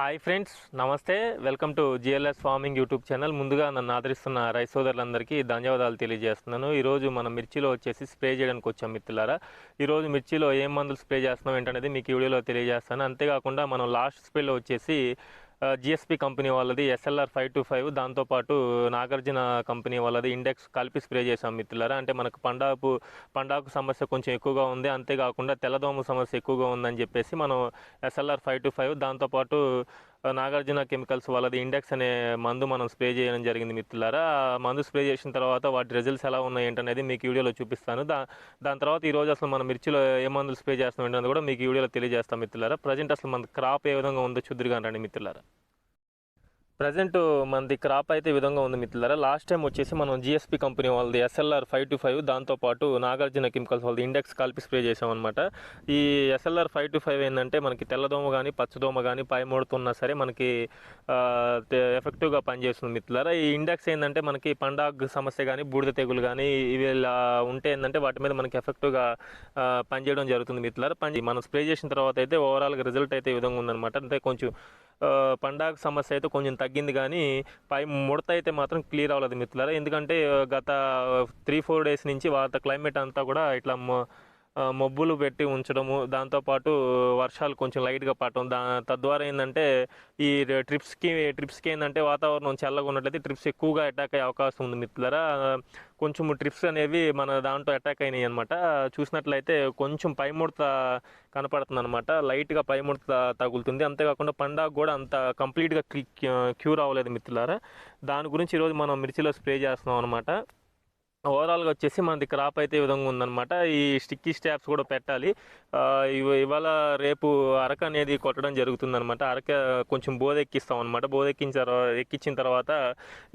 Hi friends నమస్తే. Welcome to GLS farming YouTube channel. ముందుగా నన్ను ఆదరిస్తున్న రైస్ సోదరులందరికీ ధన్యవాదాలు తెలియజేస్తున్నాను. ఈరోజు మనం మిర్చిలో వచ్చేసి స్ప్రే చేయడానికి వచ్చాం మిత్రులారా. ఈరోజు మిర్చిలో ఏం మందులు స్ప్రే చేస్తున్నాం ఏంటనేది మీకు వీడియోలో తెలియజేస్తాను. అంతేకాకుండా మనం లాస్ట్ స్ప్రేలో వచ్చేసి జిఎస్పి కంపెనీ వాళ్ళది ఎస్ఎల్ఆర్ ఫైవ్ టు ఫైవ్ దాంతోపాటు నాగార్జున కంపెనీ వాళ్ళది ఇండెక్స్ కలిపి స్ప్రే చేసాం మిత్రులారా. అంటే మనకు పండాపు పండాకు సమస్య కొంచెం ఎక్కువగా ఉంది. అంతేకాకుండా తెల్లదోమ సమస్య ఎక్కువగా ఉందని చెప్పేసి మనం ఎస్ఎల్ఆర్ ఫైవ్ టు ఫైవ్ దాంతోపాటు నాగార్జున కెమికల్స్ వాళ్ళది ఇండెక్స్ అనే మందు మనం స్ప్రే చేయడం జరిగింది మిత్రులారా. మందు స్ప్రే చేసిన తర్వాత వాటి రిజల్ట్స్ ఎలా ఉన్నాయి ఏంటనేది మీకు వీడియోలో చూపిస్తాను. దా దాని తర్వాత ఈ రోజు అసలు మనం మిర్చిలో ఏ మందులు స్ప్రే చేస్తాం ఏంటనేది కూడా మీకు వీడియోలో తెలియజేస్తాం మిత్రులారా. ప్రజెంట్ అసలు మన క్రాప్ ఏ విధంగా ఉందో చూద్దరుగా రండి మిత్రులారా. ప్రజెంట్ మనది క్రాప్ అయితే ఈ విధంగా ఉంది మిత్రులారా. లాస్ట్ టైం వచ్చేసి మనం జిఎస్పి కంపెనీ వాళ్ళది ఎస్ఎల్ఆర్ ఫైవ్ టు ఫైవ్ దాంతోపాటు నాగార్జున కెమికల్స్ వాళ్ళది ఇండెక్స్ కలిపి స్ప్రే చేసామన్నమాట ఈ ఎస్ఎల్ఆర్ ఫైవ్ టు ఫైవ్ ఏంటంటే మనకి తెల్లదోమ కానీ పచ్చదోమ కానీ పై సరే మనకి ఎఫెక్టివ్గా పనిచేస్తుంది మిత్రులారా. ఈ ఇండెక్స్ ఏంటంటే మనకి పండాగ్ సమస్య కానీ బూడిద తెగులు కానీ ఇవి ఇలా ఉంటే ఏంటంటే వాటి మీద మనకి ఎఫెక్టివ్గా పనిచేయడం జరుగుతుంది మిత్రులారా. పని మనం స్ప్రే చేసిన తర్వాత అయితే ఓవరాల్గా రిజల్ట్ అయితే ఈ విధంగా ఉందన్నమాట. అంటే కొంచెం పండాగ్ సమస్య అయితే కొంచెం తగ్గింది కానీ పై ముడత అయితే మాత్రం క్లియర్ అవ్వలేదు మిత్రులారా. ఎందుకంటే గత త్రీ ఫోర్ డేస్ నుంచి వాత క్లైమేట్ అంతా కూడా ఇట్లా మబ్బులు పెట్టి ఉంచడము దాంతోపాటు వర్షాలు కొంచెం లైట్గా పడటం దా తద్వారా ఏంటంటే ఈ ట్రిప్స్కి ట్రిప్స్కి ఏంటంటే వాతావరణం చల్లగా ఉన్నట్లయితే ట్రిప్స్ ఎక్కువగా అటాక్ అయ్యే అవకాశం ఉంది మిత్రులారా. కొంచెం ట్రిప్స్ అనేవి మన దాంట్లో అటాక్ అయినాయి అనమాట చూసినట్లయితే కొంచెం పైముడత కనపడుతుంది అనమాట లైట్గా పైముడత తగులుతుంది. అంతేకాకుండా పండాగ కూడా అంత కంప్లీట్గా క్యూర్ అవ్వలేదు మిత్రులారా. దాని గురించి ఈరోజు మనం మిర్చిలో స్ప్రే చేస్తున్నాం అనమాట ఓవరాల్గా వచ్చేసి మనది క్రాప్ అయితే ఈ విధంగా ఉందన్నమాట. ఈ స్టిక్కీ స్టాప్స్ కూడా పెట్టాలి. ఇవాళ రేపు అరక అనేది కొట్టడం జరుగుతుందనమాట అరక కొంచెం బోధ ఎక్కిస్తాం అనమాట బోధ ఎక్కించిన తర్వాత ఎక్కించిన తర్వాత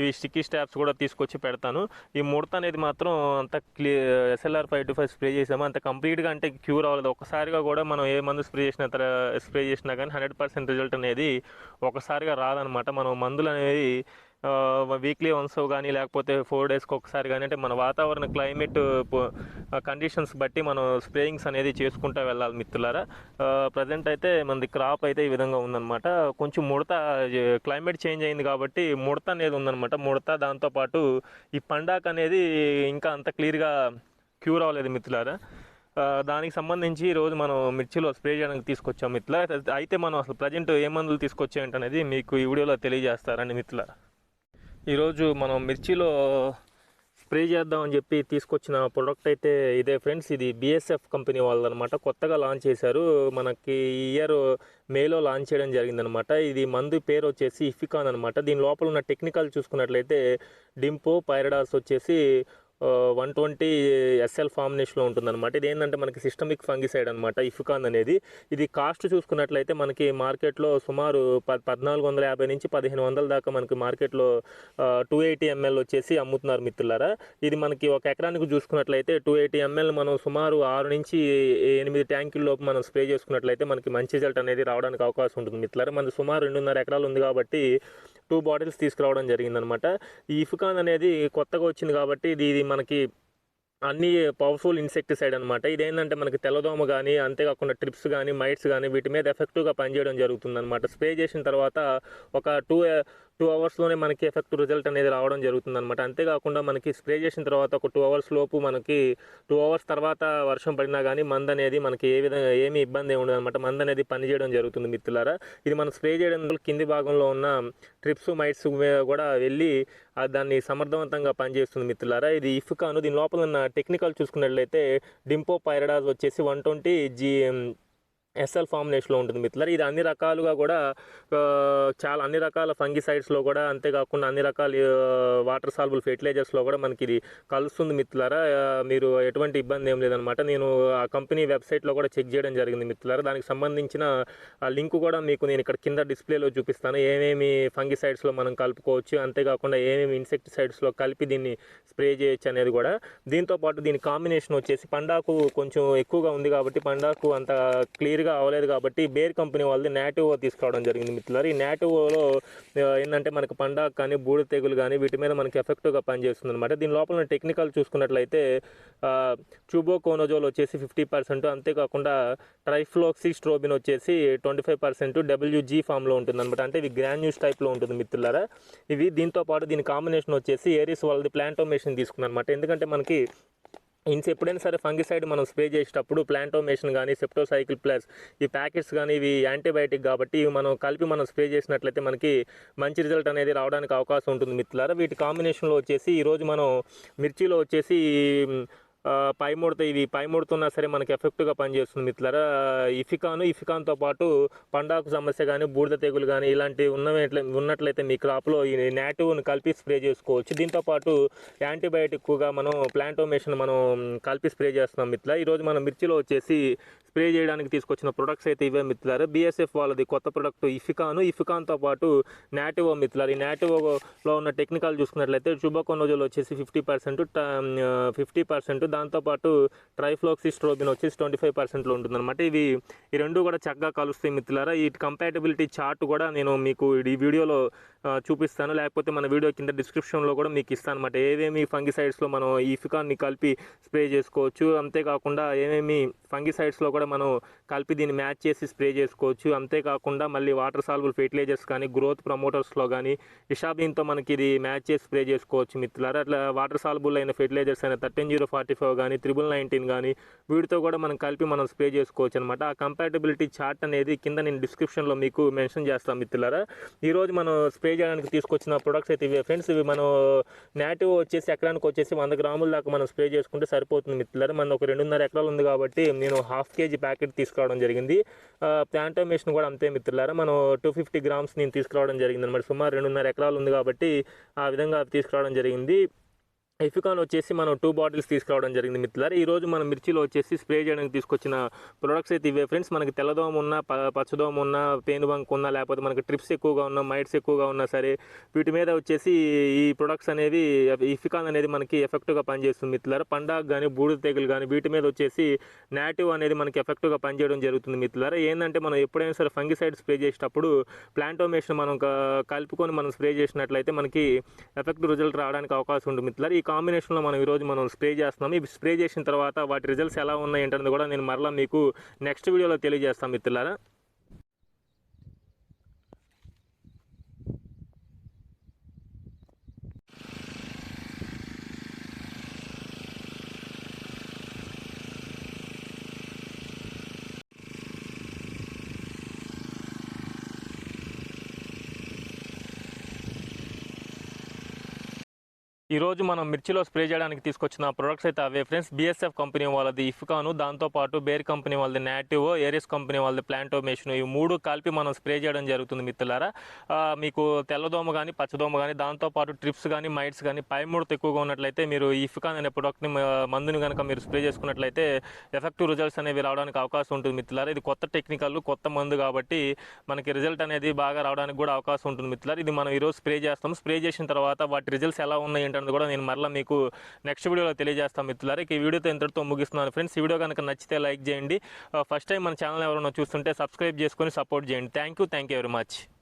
ఈ స్టిక్కీ స్టాప్స్ కూడా తీసుకొచ్చి పెడతాను. ఈ ముడత అనేది మాత్రం అంత క్లీ SLR five two five spray చేసాము అంత కంప్లీట్గా అంటే క్యూర్ అవ్వలేదు. ఒకసారిగా కూడా మనం ఏ మందు స్ప్రే చేసిన తర్వాత స్ప్రే చేసినా కానీ హండ్రెడ్ పర్సెంట్ రిజల్ట్ అనేది ఒకసారిగా రాదనమాట మనం మందులు అనేవి వీక్లీ వన్స్ కానీ లేకపోతే ఫోర్ డేస్కి ఒకసారి కానీ అంటే మన వాతావరణ క్లైమేట్ కండిషన్స్ బట్టి మనం స్ప్రేయింగ్స్ అనేది చేసుకుంటూ వెళ్ళాలి మిత్రులారా. ప్రజెంట్ అయితే మనది క్రాప్ అయితే ఈ విధంగా ఉందన్నమాట. కొంచెం ముడత క్లైమేట్ చేంజ్ అయింది కాబట్టి ముడత అనేది ఉందన్నమాట. ముడత దాంతోపాటు ఈ పండాక్ అనేది ఇంకా అంత క్లియర్గా క్యూర్ అవ్వలేదు మిత్రులారా. దానికి సంబంధించి ఈరోజు మనం మిర్చిలో స్ప్రే చేయడానికి తీసుకొచ్చాం మిత్రుల అయితే మనం అసలు ప్రజెంట్ ఏ మందులు తీసుకొచ్చాయంటనేది మీకు ఈ వీడియోలో తెలియజేస్తారండి మిత్రులారా. ఈరోజు మనం మిర్చిలో స్ప్రే చేద్దామని చెప్పి తీసుకొచ్చిన ప్రోడక్ట్ అయితే ఇదే ఫ్రెండ్స్ ఇది బిఎస్ఎఫ్ కంపెనీ వాళ్ళదనమాట కొత్తగా లాంచ్ చేశారు. మనకి ఈ ఇయర్ మేలో లాంచ్ చేయడం జరిగిందనమాట ఇది మందు పేరు వచ్చేసి ఇఫికాన్ అనమాట దీని లోపల ఉన్న టెక్నికల్ చూసుకున్నట్లయితే డింపో పైరడాస్ వచ్చేసి వన్ ట్వంటీ ఎస్ఎల్ ఫార్మినేషన్లో ఉంటుందన్నమాట. ఇది ఏంటంటే మనకి సిస్టమిక్ ఫంగిసైడ్ అనమాట ఇఫికాన్ అనేది. ఇది కాస్ట్ చూసుకున్నట్లయితే మనకి మార్కెట్లో సుమారు ప పద్నాలుగు వందల యాభై నుంచి పదిహేను వందల దాకా మనకి మార్కెట్లో టూ ఎయిటీ ఎంఎల్ వచ్చేసి అమ్ముతున్నారు మిత్రులారా. ఇది మనకి ఒక ఎకరానికి చూసుకున్నట్లయితే టూ ఎయిటీ ఎంఎల్ మనం సుమారు ఆరు నుంచి ఎనిమిది ట్యాంకుల్లోపు మనం స్ప్రే చేసుకున్నట్లయితే మనకి మంచి రిజల్ట్ అనేది రావడానికి అవకాశం ఉంటుంది మిత్రులారా. మనకి సుమారు రెండున్నర ఎకరాలు ఉంది కాబట్టి టూ బాటిల్స్ తీసుకురావడం జరిగిందనమాట. ఈ ఇఫ్కాన్ అనేది కొత్తగా వచ్చింది కాబట్టి ఇది ఇది మనకి అన్ని పవర్ఫుల్ ఇన్సెక్టిసైడ్ అనమాట. ఇదేంటంటే మనకి తెల్లదోమ కానీ అంతేకాకుండా ట్రిప్స్ కానీ మైట్స్ కానీ వీటి మీద ఎఫెక్టివ్గా పనిచేయడం జరుగుతుంది అనమాట స్ప్రే చేసిన తర్వాత ఒక టూ టూ అవర్స్లోనే మనకి ఎఫెక్ట్ రిజల్ట్ అనేది రావడం జరుగుతుంది అనమాట అంతేకాకుండా మనకి స్ప్రే చేసిన తర్వాత ఒక టూ అవర్స్ లోపు మనకి టూ అవర్స్ తర్వాత వర్షం పడినా కానీ మంద అనేది మనకి ఏ విధంగా ఏమీ ఇబ్బంది ఏమి ఉండదు అనమాట మంద అనేది పనిచేయడం జరుగుతుంది మిత్రులారా. ఇది మనం స్ప్రే చేయడం కింది భాగంలో ఉన్న ట్రిప్స్ మైట్స్ మీద కూడా వెళ్ళి ఆ దాన్ని సమర్థవంతంగా పనిచేస్తుంది మిత్రులారా. ఇది ఇఫ్కాను దీని లోపల ఉన్న టెక్నికల్ చూసుకున్నట్లయితే డింపో పైరడాస్ వచ్చేసి వన్ ట్వంటీ జీ ఎస్ఎల్ ఫార్మినేషన్లో ఉంటుంది మిత్రులారా. ఇది అన్ని రకాలుగా కూడా చాలా అన్ని రకాల ఫంగిసైడ్స్లో కూడా అంతేకాకుండా అన్ని రకాల వాటర్ సాల్బుల్ ఫెర్టిలైజర్స్లో కూడా మనకి ఇది కలుస్తుంది మిత్రులారా. మీరు ఎటువంటి ఇబ్బంది ఏం లేదనమాట నేను ఆ కంపెనీ వెబ్సైట్లో కూడా చెక్ చేయడం జరిగింది మిత్రులారా. దానికి సంబంధించిన ఆ లింక్ కూడా మీకు నేను ఇక్కడ కింద డిస్ప్లేలో చూపిస్తాను. ఏమేమి ఫంగిసైడ్స్లో మనం కలుపుకోవచ్చు అంతేకాకుండా ఏమేమి ఇన్సెక్టిసైడ్స్లో కలిపి దీన్ని స్ప్రే చేయొచ్చు అనేది కూడా. దీంతో పాటు దీని కాంబినేషన్ వచ్చేసి పండాకు కొంచెం ఎక్కువగా ఉంది కాబట్టి పండాకు అంత క్లియర్గా పూర్తిగా అవ్వలేదు కాబట్టి బేర్ కంపెనీ వాళ్ళది నాటివో తీసుకురావడం జరిగింది మిత్రులారు. ఈ నాటివోలో ఏంటంటే మనకు పండాగ కానీ బూడిద తెగులు కానీ వీటి మీద మనకి ఎఫెక్టివ్గా పనిచేస్తుంది అనమాట దీని లోపల టెక్నికల్ చూసుకున్నట్లయితే చూబోకోనోజోల్ వచ్చేసి ఫిఫ్టీ పర్సెంట్ అంతేకాకుండా ట్రైఫ్లోక్సీ స్ట్రోబిన్ వచ్చేసి ట్వంటీ ఫైవ్ పర్సెంట్ డబ్ల్యూజీ ఫామ్లో ఉంటుంది అనమాట అంటే ఇవి గ్రాన్యూస్ టైప్లో ఉంటుంది మిత్రులారా. ఇవి దీంతో పాటు దీని కాంబినేషన్ వచ్చేసి ఏరిస్ వాళ్ళది ప్లాంటోమేషన్ తీసుకున్నాను అనమాట ఎందుకంటే మనకి ఇన్స్ ఎప్పుడైనా సరే ఫంగిసైడ్ మనం స్ప్రే చేసేటప్పుడు ప్లాంటోమేషన్ కానీ సెప్టోసైకిల్ ప్లస్ ఈ ప్యాకెట్స్ కానీ ఇవి యాంటీబయాటిక్ కాబట్టి ఇవి మనం కలిపి మనం స్ప్రే చేసినట్లయితే మనకి మంచి రిజల్ట్ అనేది రావడానికి అవకాశం ఉంటుంది మిత్రులారా. వీటి కాంబినేషన్లో వచ్చేసి ఈరోజు మనం మిర్చిలో వచ్చేసి పై ముడత ఇవి పై సరే మనకి ఎఫెక్ట్గా పనిచేస్తుంది మిత్రులారా. ఇఫికాను ఇఫికాన్తో పాటు పండాకు సమస్య కానీ బూడిద తెగులు కానీ ఇలాంటివి ఉన్నట్లే ఉన్నట్లయితే మీ క్రాప్లో ఈ నేటివ్ను కలిపి స్ప్రే చేసుకోవచ్చు. దీంతో పాటు యాంటీబయాటిక్గా మనం ప్లాంటోమేషన్ మనం కలిపి స్ప్రే చేస్తున్నాం మిత్రుల ఈరోజు మనం మిర్చిలో వచ్చేసి స్ప్రే చేయడానికి తీసుకొచ్చిన ప్రొడక్ట్స్ అయితే ఇవే మిత్రులారు. బీఎస్ఎఫ్ వాళ్ళది కొత్త ప్రొడక్ట్ ఇఫికాను. ఇఫికాన్తో పాటు నాటివో మిత్రులారు ఈ నాటివోలో ఉన్న టెక్నికల్ చూసుకున్నట్లయితే చుబోకోనోజోల్ వచ్చేసి ఫిఫ్టీ పర్సెంట్ ఫిఫ్టీ పర్సెంట్ దాంతోపాటు ట్రైఫ్లోక్సిస్ట్రోబిన్ వచ్చేసి ట్వంటీ ఫైవ్ పర్సెంట్లో ఉంటుంది అనమాట ఇవి ఈ రెండు కూడా చక్కగా కలుస్తాయి మిత్రులారా. ఈ కంపాటబిలిటీ చార్ట్ కూడా నేను మీకు ఈ వీడియోలో చూపిస్తాను. లేకపోతే మన వీడియో కింద డిస్క్రిప్షన్లో కూడా మీకు ఇస్తాను అనమాట ఏమేమి ఫంగిసైడ్స్లో మనం ఈ కలిపి స్ప్రే చేసుకోవచ్చు అంతేకాకుండా ఏమేమి ఫంగిసైడ్స్లో కూడా మనం కలిపి దీన్ని మ్యాచ్ చేసి స్ప్రే చేసుకోవచ్చు అంతేకాకుండా మళ్ళీ వాటర్ సాల్బుల్ ఫెర్టిలైజర్స్ కానీ గ్రోత్ ప్రమోటర్స్లో కానీ ఇషాబీన్తో మనకి ఇది మ్యాచ్ చేసి స్ప్రే చేసుకోవచ్చు మిత్రులారా. అట్లా వాటర్ సాల్బుల్ అయిన ఫెర్టిలైజర్స్ అయిన థర్టీన్ జీరో ఫార్టీ షో కానీ త్రిబుల్ నైన్టీన్ కానీ వీటితో కూడా మనం కలిపి మనం స్ప్రే చేసుకోవచ్చు అనమాట ఆ కంపాటబిలిటీ చార్ట్ అనేది కింద నేను డిస్క్రిప్షన్లో మీకు మెన్షన్ చేస్తాను మిత్రులారా. ఈరోజు మనం స్ప్రే చేయడానికి తీసుకొచ్చిన ప్రొడక్ట్స్ అయితే ఇవి ఫ్రెండ్స్. ఇవి మనం నేటివ్ వచ్చేసి ఎకరానికి వచ్చేసి వంద గ్రాముల దాకా మనం స్ప్రే చేసుకుంటే సరిపోతుంది మిత్రులారా. మన ఒక రెండున్నర ఎకరాలు ఉంది కాబట్టి నేను హాఫ్ కేజీ ప్యాకెట్ తీసుకురావడం జరిగింది. ప్లాంటోమేషన్ కూడా అంతే మిత్రులారా. మనం టూ ఫిఫ్టీ గ్రామ్స్ నేను తీసుకురావడం జరిగింది అనమాట సుమారు రెండున్నర ఎకరాలు ఉంది కాబట్టి ఆ విధంగా తీసుకురావడం జరిగింది. ఎఫికాన్ వచ్చేసి మనం టూ బాటిల్స్ తీసుకురావడం జరిగింది మిత్రులారా. ఈ రోజు మనం మిర్చిలో వచ్చేసి స్ప్రే చేయడానికి తీసుకొచ్చిన ప్రొడక్ట్స్ అయితే ఇవే ఫ్రెండ్స్ మనకి తెల్లదోమ ఉన్నా పచ్చదోమ ఉన్నా పేనుబంక్ ఉన్నా లేకపోతే మనకి ట్రిప్స్ ఎక్కువగా ఉన్నా మైట్స్ ఎక్కువగా ఉన్నా సరే వీటి మీద వచ్చేసి ఈ ప్రొడక్ట్స్ అనేవి ఇఫికాన్ అనేది మనకి ఎఫెక్టివ్గా పనిచేస్తుంది మిత్రులారా. పండాగ కానీ బూడిద తెగులు కానీ వీటి మీద వచ్చేసి నాటివ్ అనేది మనకి ఎఫెక్టివ్గా పనిచేయడం జరుగుతుంది మిత్రులారా. ఏంటంటే మనం ఎప్పుడైనా సరే ఫంగిసైడ్ స్ప్రే చేసేటప్పుడు ప్లాంటోమేషన్ మనం కలుపుకొని మనం స్ప్రే చేసినట్లయితే మనకి ఎఫెక్టివ్ రిజల్ట్ రావడానికి అవకాశం ఉంటుంది మిత్రులారా. కాంబినేషన్లో మనం ఈరోజు మనం స్ప్రే చేస్తున్నాం. ఇవి స్ప్రే చేసిన తర్వాత వాటి రిజల్ట్స్ ఎలా ఉన్నాయి ఏంటనేది కూడా నేను మరలా మీకు నెక్స్ట్ వీడియోలో తెలియజేస్తాను మిత్రులారా. ఈరోజు మనం మిర్చిలో స్ప్రే చేయడానికి తీసుకొచ్చిన ప్రొడక్ట్స్ అయితే అవే ఫ్రెండ్స్ బిఎస్ఎఫ్ కంపెనీ వాళ్ళది ఇఫ్కాను దాంతోపాటు బేర్ కంపెనీ వాళ్ళది నాటివ్ ఏరియస్ కంపెనీ వాళ్ళది ప్లాంటోమేషన్ ఈ మూడు కలిపి మనం స్ప్రే చేయడం జరుగుతుంది మిత్రులారా. మీకు తెల్లదోమ కానీ పచ్చదోమ కానీ దాంతోపాటు ట్రిప్స్ కానీ మైట్స్ కానీ పై ముడత ఎక్కువగా ఉన్నట్లయితే మీరు ఈ ఇఫ్కాన్ అనే ప్రొడక్ట్ని మందుని కనుక మీరు స్ప్రే చేసుకున్నట్లయితే ఎఫెక్టివ్ రిజల్ట్స్ అనేవి రావడానికి అవకాశం ఉంటుంది మిత్రులారా. ఇది కొత్త టెక్నికల్ కొత్త మందు కాబట్టి మనకి రిజల్ట్ అనేది బాగా రావడానికి కూడా అవకాశం ఉంటుంది మిత్రులారా. ఇది మనం ఈరోజు స్ప్రే చేస్తాం. స్ప్రే చేసిన తర్వాత వాటి రిజల్ట్స్ ఎలా ఉన్నాయి అనేది కూడా. నేను మరలా మీకు నెక్స్ట్ వీడియోలో తెలియజేస్తాను మిత్రులారా. ఈ వీడియోతో ఇంతటితో ముగిస్తున్నాను ఫ్రెండ్స్. ఈ వీడియో కనుక నచ్చితే లైక్ చేయండి. Uh, ఫస్ట్ టైం మన ఛానల్ ఎవరైనా చూస్తుంటే సబ్స్క్రైబ్ చేసుకొని సపోర్ట్ చేయండి. Thank you thank you very much